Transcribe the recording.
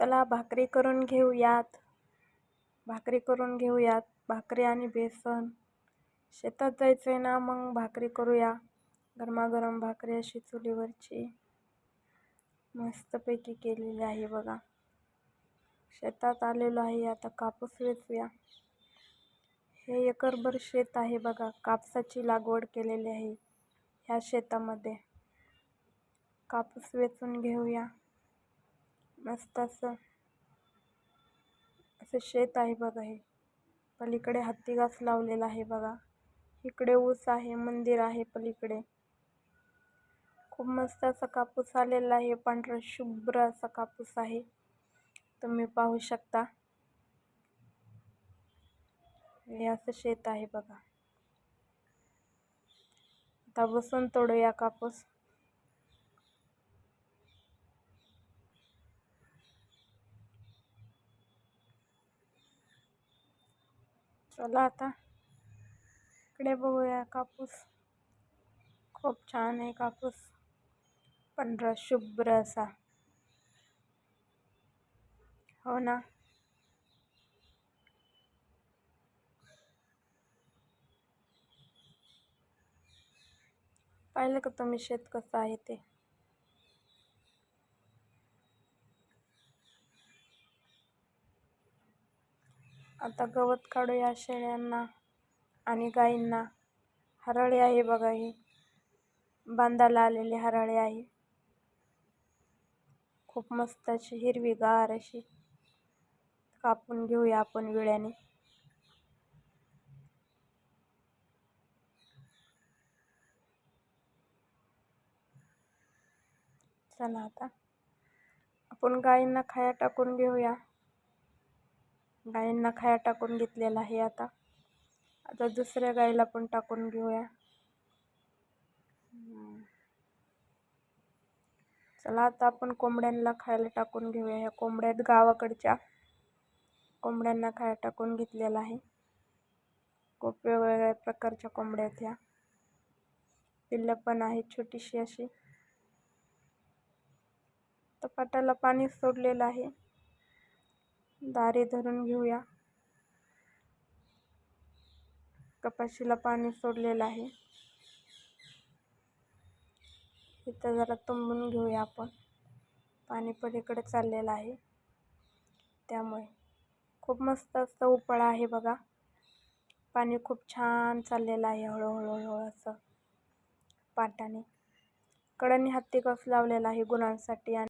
चला भाकरी करून घेऊयात. भाकरी करून घेऊयात. भाकरी आणि बेसन. शेतात जायचं आहे ना मग भाकरी करूया. गरमागरम भाकरी अशी चुलीवरची. मस्तपैकी केलेली आहे बघा. शेतात आलेलो आहे. आता कापूस वेचूया. हे एकरभर शेत आहे बघा. कापसाची लागवड केलेली आहे. ह्या शेतामध्ये. कापूस वेचून घेऊया. मस्त असं असं शेत आहे बघा हे. पलीकडे हत्ती घास लावलेला आहे बघा. इकडे ऊस आहे मंदिर आहे पलीकडे. खूप मस्त असा कापूस आलेला आहे पांढरा शुभ्र असा कापूस आहे. तुम्ही पाहू शकता. हे असं शेत आहे बघा. आता बसून तोडूया कापूस. आता इकडे बघूया कापूस। खूप छान आहे कापूस। पांढरा शुभ्र असा हो ना? पाहिलं का तुम्ही शेत कसं आहे ते आता गवत काढूया शेळ्यांना आणि गाईंना हराळी आहे बघा ही. बांधायला आलेली हराळे आहे. खूप मस्त अशी हिरवीगार अशी. कापून घेऊया आपण विळ्याने. चला आता. आपण गायींना खाया टाकून घेऊया. गाईंना खाया टाकून घेतलेला आहे आता. आता दुसऱ्या गाईला पण टाकून घेऊया. चला आता आपण कोंबड्यांना खायला टाकून घेऊया. ह्या कोंबड्यात गावाकडच्या. कोंबड्यांना खाया टाकून घेतलेला आहे. खूप वेगवेगळ्या प्रकारच्या कोंबड्या आहेत ह्या पिल्लं पण आहेत छोटीशी अशी. तर पाटाला पाणी सोडलेलं आहे. दारे धरून घेऊया. कपाशीला पाणी सोडलेलं आहे. इथं जरा तुंबून घेऊया आपण. पाणी पलीकडे चाललेलं आहे. त्यामुळे खूप मस्त असं उपळा आहे बघा. पाणी खूप छान चाललेलं आहे हळूहळू हळू असं. पाटाने. कडनी हत्ती कस लावलेला आहे गुणांसाठी आणि